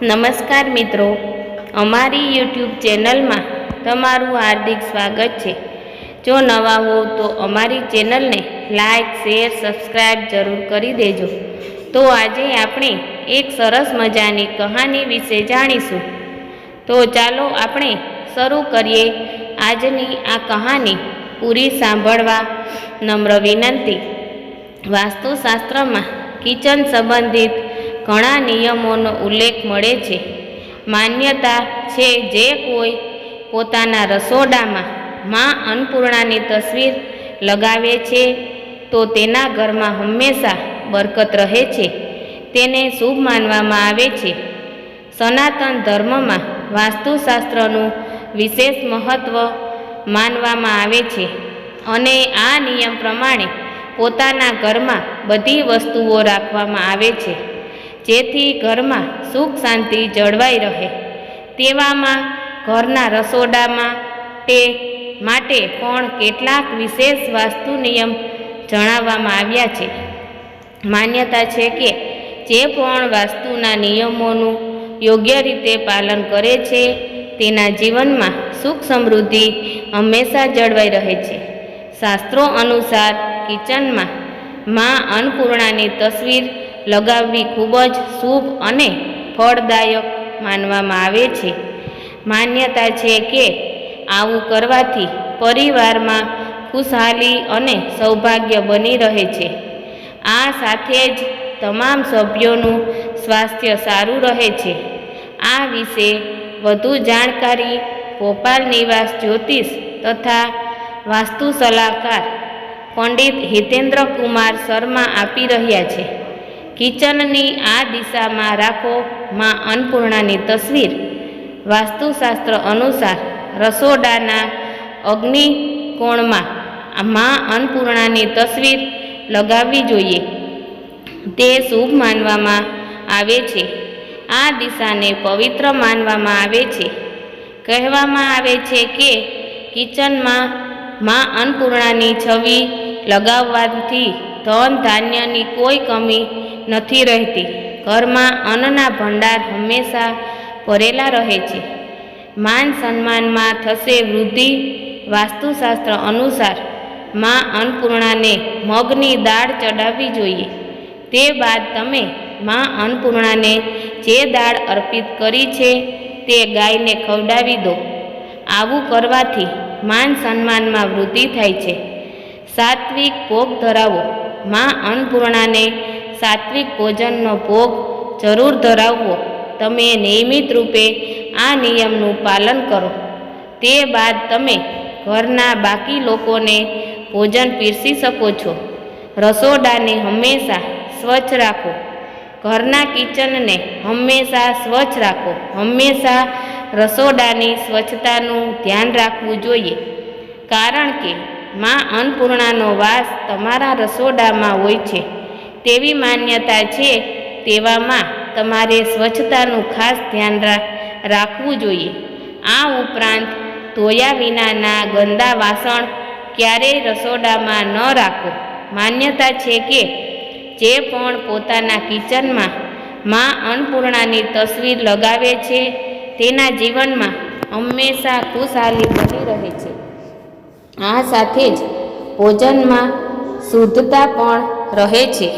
નમસ્કાર મિત્રો. અમારી યુટ્યુબ ચેનલમાં તમારું હાર્દિક સ્વાગત છે. જો નવા હો તો અમારી ચેનલને લાઇક શેર સબસ્ક્રાઈબ જરૂર કરી દેજો. તો આજે આપણે એક સરસ મજાની કહાની વિશે જાણીશું. તો ચાલો આપણે શરૂ કરીએ આજની આ કહાની પૂરી સાંભળવા નમ્ર વિનંતી. વાસ્તુશાસ્ત્રમાં કિચન સંબંધિત ઘણા નિયમોનો ઉલ્લેખ મળે છે. માન્યતા છે જે કોઈ પોતાના રસોડામાં માં અન્નપૂર્ણાની તસવીર લગાવે છે, તો તેના ઘરમાં હંમેશા બરકત રહે છે. તેને શુભ માનવામાં આવે છે. સનાતન ધર્મમાં વાસ્તુશાસ્ત્રનું વિશેષ મહત્ત્વ માનવામાં આવે છે અને આ નિયમ પ્રમાણે પોતાના ઘરમાં બધી વસ્તુઓ રાખવામાં આવે છે. જેથી ઘરમાં સુખ શાંતિ જળવાઈ રહે. તેવામાં ઘરના રસોડામાં તે માટે પણ કેટલાક વિશેષ વાસ્તુ નિયમ જણાવવામાં આવ્યા છે. માન્યતા છે કે જે પણ વાસ્તુના નિયમોનું યોગ્ય રીતે પાલન કરે છે, તેના જીવનમાં સુખ સમૃદ્ધિ હંમેશા જળવાઈ રહે છે. શાસ્ત્રો અનુસાર કિચનમાં માં અન્નપૂર્ણાની તસવીર લગાવવી ખૂબ જ શુભ અને ફળદાયક માનવામાં આવે છે. માન્યતા છે કે આવું કરવાથી પરિવારમાં ખુશહાલી અને સૌભાગ્ય બની રહે છે. આ સાથે જ તમામ સભ્યોનું સ્વાસ્થ્ય સારું રહે છે. આ વિશે વધુ જાણકારી ભોપાલ નિવાસ જ્યોતિષ તથા વાસ્તુ સલાહકાર પંડિત હિતેન્દ્ર કુમાર શર્મા આપી રહ્યા છે. કિચનની આ દિશામાં રાખો માં અન્નપૂર્ણાની તસવીર. વાસ્તુશાસ્ત્ર અનુસાર રસોડાના અગ્નિકોણમાં માં અન્નપૂર્ણાની તસવીર લગાવવી જોઈએ. તે શુભ માનવામાં આવે છે. આ દિશાને પવિત્ર માનવામાં આવે છે. કહેવામાં આવે છે કે કિચનમાં માં અન્નપૂર્ણાની છવી લગાવવાથી ધન ધાન્યની કોઈ કમી નથી રહેતી. ઘરમાં અન્નના ભંડાર હંમેશા ભરેલા રહે છે. માન સન્માનમાં થશે વૃદ્ધિ. વાસ્તુશાસ્ત્ર અનુસારમાં અન્નપૂર્ણાને મગની દાળ ચડાવવી જોઈએ. તે બાદ તમે માં અન્નપૂર્ણાને જે દાળ અર્પિત કરી છે તે ગાયને ખવડાવી દો. આવું કરવાથી માન સન્માનમાં વૃદ્ધિ થાય છે. સાત્વિક ભોગ ધરાવો. માં અન્નપૂર્ણાને સાત્વિક ભોજનનો ભોગ જરૂર ધરાવવો. તમે નિયમિત રૂપે આ નિયમનું પાલન કરો. તે બાદ તમે ઘરના બાકી લોકોને ભોજન પીરસી શકો છો. રસોડાને હંમેશા સ્વચ્છ રાખો. ઘરના કિચનને હંમેશા સ્વચ્છ રાખો. હંમેશા રસોડાની સ્વચ્છતાનું ધ્યાન રાખવું જોઈએ. કારણ કે માં અન્નપૂર્ણાનો વાસ તમારા રસોડામાં હોય છે. તેવી માન્યતા છે તેવામાં તમારે સ્વચ્છતાનું ખાસ ધ્યાન રાખવું જોઈએ. આ ઉપરાંત ધોયા વિનાના ગંદા વાસણ ક્યારેય રસોડામાં ન રાખો. માન્યતા છે કે જે પણ પોતાના કિચનમાં માં અન્નપૂર્ણાની તસવીર લગાવે છે તેના જીવનમાં હંમેશા ખુશહાલી બની રહે છે. આ સાથે જ ભોજનમાં શુદ્ધતા પણ રહે છે.